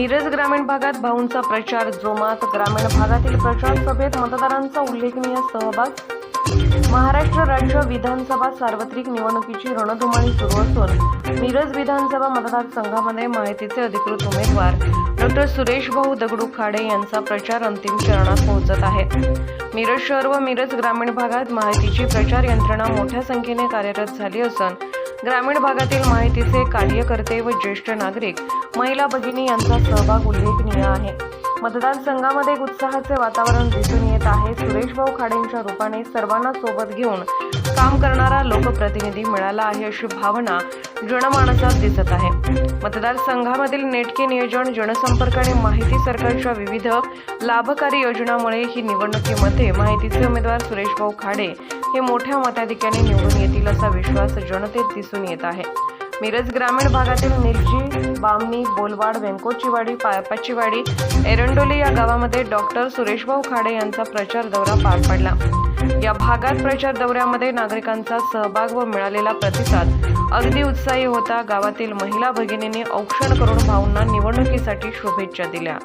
मिरज ग्रामीण भागात भाऊंचा प्रचार जोमात. ग्रामीण भागातील प्रचार सभेत मतदारांचा उल्लेखनीय सहभाग. महाराष्ट्र राज्य विधानसभा सार्वत्रिक निवडणुकीची रणधुमाळी सुरू असून मिरज विधानसभा मतदारसंघामध्ये माहितीचे अधिकृत उमेदवार डॉक्टर सुरेश भाऊ दगडू खाडे यांचा प्रचार अंतिम चरणात पोहोचत आहे. मिरज शहर व मिरज ग्रामीण भागात माहितीची प्रचार यंत्रणा मोठ्या संख्येने कार्यरत झाली असून ग्रामीण भागातील माहितीचे कार्यकर्ते व ज्येष्ठ नागरिक महिला भगिनी यांचा सहभाग उल्लेखनीय आहे. मतदारसंघामध्ये एक उत्साहाचे वातावरण दिसून येत आहे. सुरेश भाऊ खाडेंच्या रूपाने सर्वांना सोबत घेऊन काम करणारा लोकप्रतिनिधी मिळाला आहे अशी भावना जनमानसात दिसत आहे. मतदारसंघामधील नेटके नियोजन जनसंपर्क आणि माहिती सरकारच्या विविध लाभकारी योजनामुळे ही निवडणुकीमध्ये माहितीचे उमेदवार सुरेश भाऊ खाडे हे मोठ्या मताधिक्याने निवडून येतील असा विश्वास जनतेत दिसून येत आहे. मिरज ग्रामीण भागातील निर्जी बामणी बोलवाड व्यंकोचीवाडी पायपाचीवाडी एरंडोली या गावामध्ये डॉक्टर सुरेशभाऊ खाडे यांचा प्रचार दौरा पार पडला. या भागात प्रचार दौऱ्यामध्ये नागरिकांचा सहभाग व मिळालेला प्रतिसाद अगदी उत्साही होता. गावातील महिला भगिनींनी औक्षण करून भाऊंना निवडणुकीसाठी शुभेच्छा दिल्या.